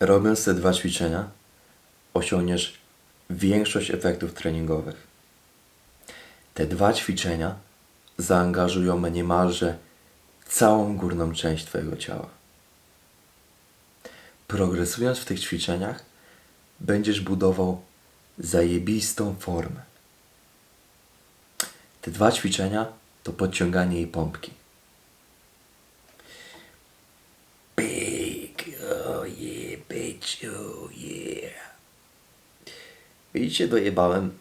robiąc te dwa ćwiczenia, osiągniesz większość efektów treningowych. Te dwa ćwiczenia zaangażują niemalże całą górną część Twojego ciała. Progresując w tych ćwiczeniach, będziesz budował zajebistą formę. Te dwa ćwiczenia to podciąganie i pompki. Big, oh oh yeah. Widzicie, dojebałem.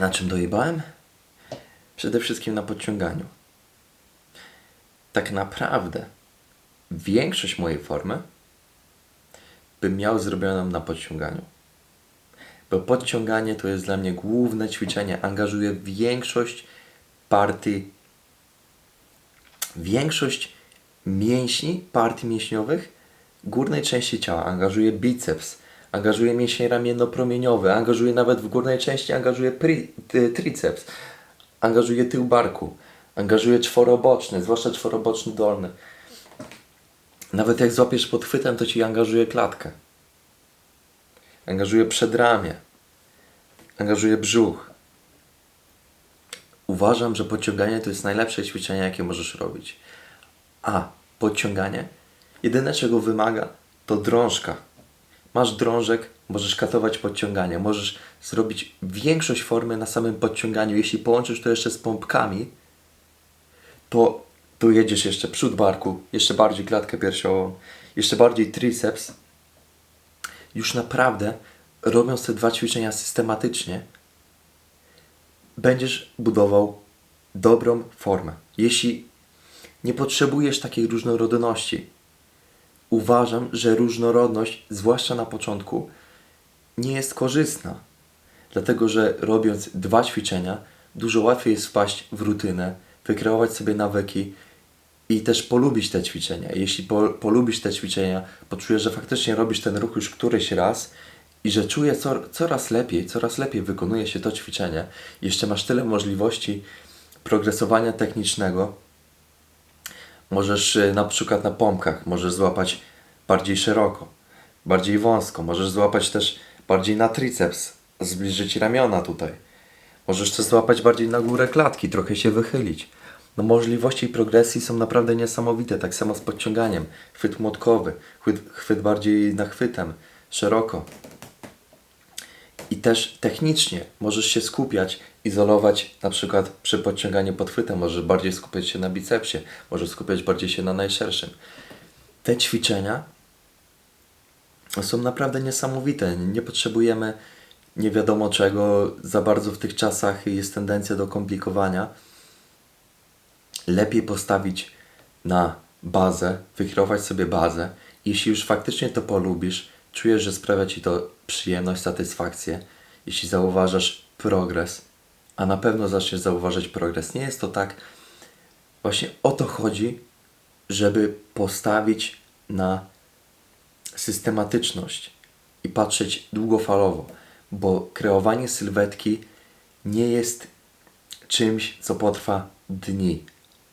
Na czym dojebałem? Przede wszystkim na podciąganiu. Tak naprawdę większość mojej formy bym miał zrobioną na podciąganiu. Bo podciąganie to jest dla mnie główne ćwiczenie. Angażuje większość partii, większość mięśni, partii mięśniowych górnej części ciała. Angażuje biceps, angażuje mięsień ramienno-promieniowy, angażuje nawet w górnej części, angażuje pri, triceps, angażuje tył barku, angażuje czworoboczny, zwłaszcza czworoboczny dolny. Nawet jak złapiesz pod chwytem, to ci angażuje klatkę. Angażuje przedramię. Angażuje brzuch. Uważam, że podciąganie to jest najlepsze ćwiczenie, jakie możesz robić. A podciąganie, jedyne czego wymaga, to drążka. Masz drążek, możesz katować podciąganie. Możesz zrobić większość formy na samym podciąganiu. Jeśli połączysz to jeszcze z pompkami, to, to jedziesz jeszcze przód barku, jeszcze bardziej klatkę piersiową, jeszcze bardziej triceps. Już naprawdę, robiąc te dwa ćwiczenia systematycznie, będziesz budował dobrą formę. Jeśli nie potrzebujesz takiej różnorodności, uważam, że różnorodność, zwłaszcza na początku, nie jest korzystna. Dlatego, że robiąc dwa ćwiczenia, dużo łatwiej jest wpaść w rutynę, wykreować sobie nawyki i też polubić te ćwiczenia. Jeśli po, polubisz te ćwiczenia, poczujesz, że faktycznie robisz ten ruch już któryś raz i że czujesz co, coraz lepiej, coraz lepiej wykonuje się to ćwiczenie, jeszcze masz tyle możliwości progresowania technicznego, Możesz y, na przykład na pompkach, możesz złapać bardziej szeroko, bardziej wąsko, możesz złapać też bardziej na triceps, zbliżyć ramiona tutaj. Możesz też złapać bardziej na górę klatki, trochę się wychylić. No możliwości progresji są naprawdę niesamowite, tak samo z podciąganiem. Chwyt młotkowy, chwyt, chwyt bardziej nachwytem, szeroko. I też technicznie możesz się skupiać, izolować na przykład przy podciąganiu podchwytem, możesz bardziej skupiać się na bicepsie, możesz skupiać bardziej się na najszerszym. Te ćwiczenia są naprawdę niesamowite. Nie potrzebujemy nie wiadomo czego. Za bardzo w tych czasach jest tendencja do komplikowania. Lepiej postawić na bazę, wykreować sobie bazę. Jeśli już faktycznie to polubisz, czujesz, że sprawia Ci to przyjemność, satysfakcję, jeśli zauważasz progres, a na pewno zaczniesz zauważać progres. Nie jest to tak, właśnie o to chodzi, żeby postawić na systematyczność i patrzeć długofalowo, bo kreowanie sylwetki nie jest czymś, co potrwa dni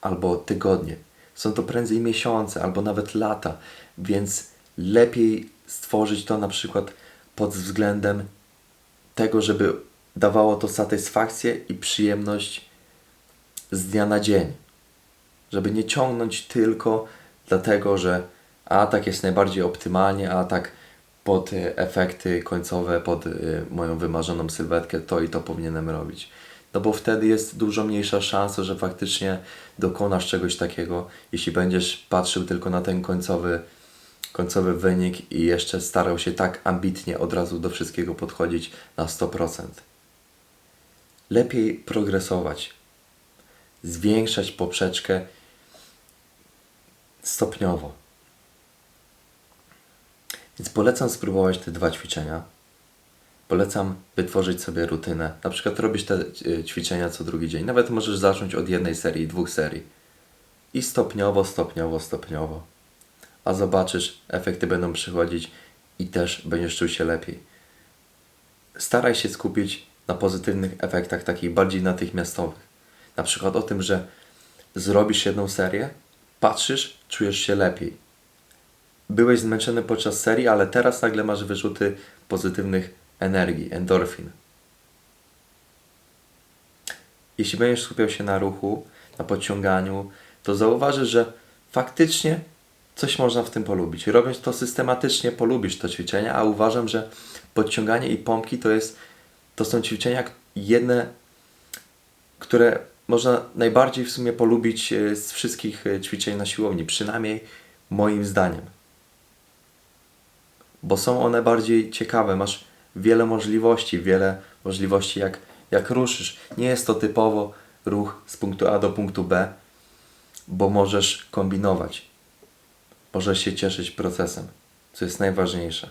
albo tygodnie. Są to prędzej miesiące albo nawet lata, więc lepiej stworzyć to na przykład pod względem tego, żeby dawało to satysfakcję i przyjemność z dnia na dzień. Żeby nie ciągnąć tylko dlatego, że a tak jest najbardziej optymalnie, a tak pod y, efekty końcowe, pod y, moją wymarzoną sylwetkę, to i to powinienem robić. No bo wtedy jest dużo mniejsza szansa, że faktycznie dokonasz czegoś takiego, jeśli będziesz patrzył tylko na ten końcowy końcowy wynik i jeszcze starał się tak ambitnie od razu do wszystkiego podchodzić na 100%. Lepiej progresować, zwiększać poprzeczkę stopniowo. Więc polecam spróbować te dwa ćwiczenia. Polecam wytworzyć sobie rutynę. Na przykład robisz te e, ćwiczenia co drugi dzień. Nawet możesz zacząć od jednej serii, dwóch serii. I stopniowo, stopniowo, stopniowo a zobaczysz, efekty będą przychodzić i też będziesz czuł się lepiej. Staraj się skupić na pozytywnych efektach, takich bardziej natychmiastowych. Na przykład o tym, że zrobisz jedną serię, patrzysz, czujesz się lepiej. byłeś zmęczony podczas serii, ale teraz nagle masz wyrzuty pozytywnych energii, endorfin. Jeśli będziesz skupiał się na ruchu, na podciąganiu, to zauważysz, że faktycznie coś można w tym polubić. Robiąc to systematycznie, polubisz to ćwiczenia, a uważam, że podciąganie i pompki to, jest, to są ćwiczenia jedne, które można najbardziej w sumie polubić e, z wszystkich e, ćwiczeń na siłowni, przynajmniej moim zdaniem. Bo są one bardziej ciekawe, masz wiele możliwości, wiele możliwości jak, jak ruszysz. Nie jest to typowo ruch z punktu A do punktu B, bo możesz kombinować. Możesz się cieszyć procesem, co jest najważniejsze.